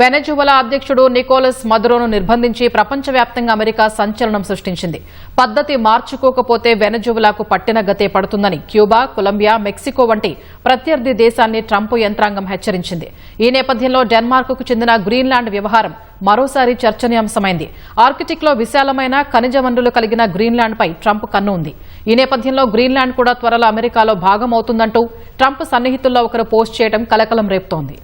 వెనజువలా అధ్యక్షుడు నికోలస్ మదురోను నిర్బంధించి ప్రపంచవ్యాప్తంగా అమెరికా సంచలనం సృష్టించింది. పద్ధతి మార్చుకోకపోతే వెనజువలాకు పట్టిన గతే పడుతుందని క్యూబా కొలంబియా మెక్సికో వంటి ప్రత్యర్థి దేశాన్ని ట్రంప్ యంత్రాంగం హెచ్చరించింది. ఈ నేపథ్యంలో డెన్మార్క్కు చెందిన గ్రీన్లాండ్ వ్యవహారం మరోసారి చర్చనీయాంశమైంది. ఆర్కిటిక్లో విశాలమైన ఖనిజ వనరులు కలిగిన గ్రీన్లాండ్పై ట్రంప్ కన్ను ఉంది. ఈ నేపథ్యంలో గ్రీన్లాండ్ కూడా త్వరలో అమెరికాలో భాగం అవుతుందంటూ ట్రంప్ సన్నిహితుల్లో ఒకరు పోస్ట్ చేయడం కలకలం రేపుతోంది.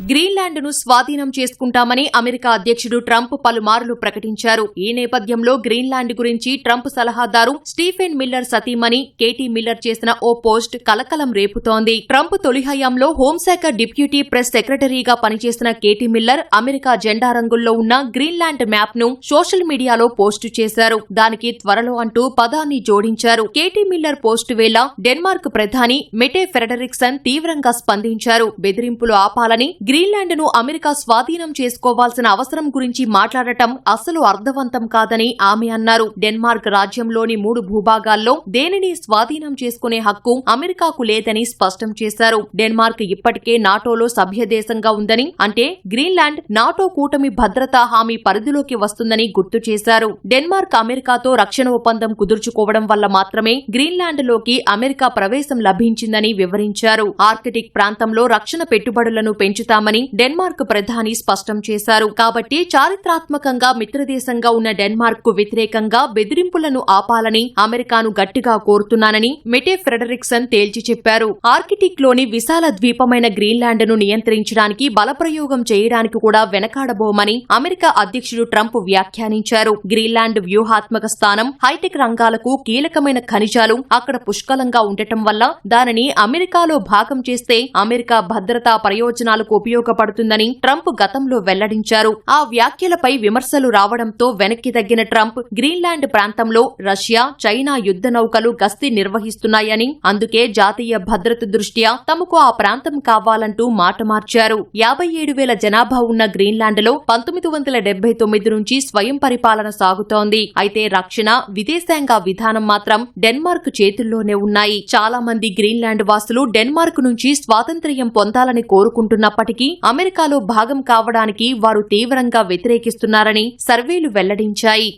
గ్రీన్లాండ్ను స్వాధీనం చేసుకుంటామని అమెరికా అధ్యక్షుడు ట్రంప్ పలుమార్లు ప్రకటించారు. ఈ నేపథ్యంలో గ్రీన్లాండ్ గురించి ట్రంప్ సలహాదారు స్టీఫెన్ మిల్లర్ సతీమణి కేటీ మిల్లర్ చేసిన ఓ పోస్ట్ కలకలం రేపుతోంది. ట్రంప్ తొలి హయాంలో హోంశాఖ డిప్యూటీ ప్రెస్ సెక్రటరీగా పనిచేసిన కేటీ మిల్లర్ అమెరికా జెండా రంగుల్లో ఉన్న గ్రీన్లాండ్ మ్యాప్ను సోషల్ మీడియాలో పోస్టు చేశారు. దానికి త్వరలో అంటూ పదాన్ని జోడించారు. కేటీ మిల్లర్ పోస్టు వేళ డెన్మార్క్ ప్రధాని మెటే ఫెడరిక్సన్ తీవ్రంగా స్పందించారు. బెదిరింపులు ఆపాలని గ్రీన్లాండ్ను అమెరికా స్వాధీనం చేసుకోవాల్సిన అవసరం గురించి మాట్లాడటం అసలు అర్థవంతం కాదని ఆమె అన్నారు. డెన్మార్క్ రాజ్యంలోని మూడు భూభాగాల్లో దేనిని స్వాధీనం చేసుకునే హక్కు అమెరికాకు లేదని స్పష్టం చేశారు. డెన్మార్క్ ఇప్పటికే నాటోలో సభ్య దేశంగా ఉందని అంటే గ్రీన్లాండ్ నాటో కూటమి భద్రతా హామీ పరిధిలోకి వస్తుందని గుర్తు చేశారు. డెన్మార్క్ అమెరికాతో రక్షణ ఒప్పందం కుదుర్చుకోవడం వల్ల మాత్రమే గ్రీన్లాండ్లోకి అమెరికా ప్రవేశం లభించిందని వివరించారు. ఆర్కిటిక్ ప్రాంతంలో రక్షణ పెట్టుబడులను పెంచుతారు పెంచుతామని డెన్మార్క్ ప్రధాని స్పష్టం చేశారు. కాబట్టి చారిత్రాత్మకంగా మిత్రదేశంగా ఉన్న డెన్మార్క్కు వ్యతిరేకంగా బెదిరింపులను ఆపాలని అమెరికాను గట్టిగా కోరుతున్నానని మెటే ఫ్రెడరిక్సన్ తేల్చి చెప్పారు. ఆర్కిటిక్లోని విశాల ద్వీపమైన గ్రీన్లాండ్ను నియంత్రించడానికి బలప్రయోగం చేయడానికి కూడా వెనకాడబోమని అమెరికా అధ్యక్షుడు ట్రంప్ వ్యాఖ్యానించారు. గ్రీన్లాండ్ వ్యూహాత్మక స్థానం హైటెక్ రంగాలకు కీలకమైన ఖనిజాలు అక్కడ పుష్కలంగా ఉండటం వల్ల దానిని అమెరికాలో భాగం చేస్తే అమెరికా భద్రతా ప్రయోజనాలకు ఉపయోగపడుతుందని ట్రంప్ గతంలో వెల్లడించారు. ఆ వ్యాఖ్యలపై విమర్శలు రావడంతో వెనక్కి తగ్గిన ట్రంప్ గ్రీన్లాండ్ ప్రాంతంలో రష్యా చైనా యుద్ధ నౌకలు గస్తీ నిర్వహిస్తున్నాయని అందుకే జాతీయ భద్రత దృష్ట్యా తమకు ఆ ప్రాంతం కావాలంటూ మాట మార్చారు. యాభై ఏడు వేల జనాభా ఉన్న గ్రీన్లాండ్లో పంతొమ్మిది వందల డెబ్బై తొమ్మిది నుంచి స్వయం పరిపాలన సాగుతోంది. అయితే రక్షణ విదేశాంగ విధానం మాత్రం డెన్మార్క్ చేతుల్లోనే ఉన్నాయి. చాలా మంది గ్రీన్లాండ్ వాసులు డెన్మార్క్ నుంచి స్వాతంత్ర్యం పొందాలని కోరుకుంటున్నప్పటికీ అమెరికాలో భాగం కావడానికి వారు తీవ్రంగా వ్యతిరేకిస్తున్నారని సర్వేలు వెల్లడించాయి.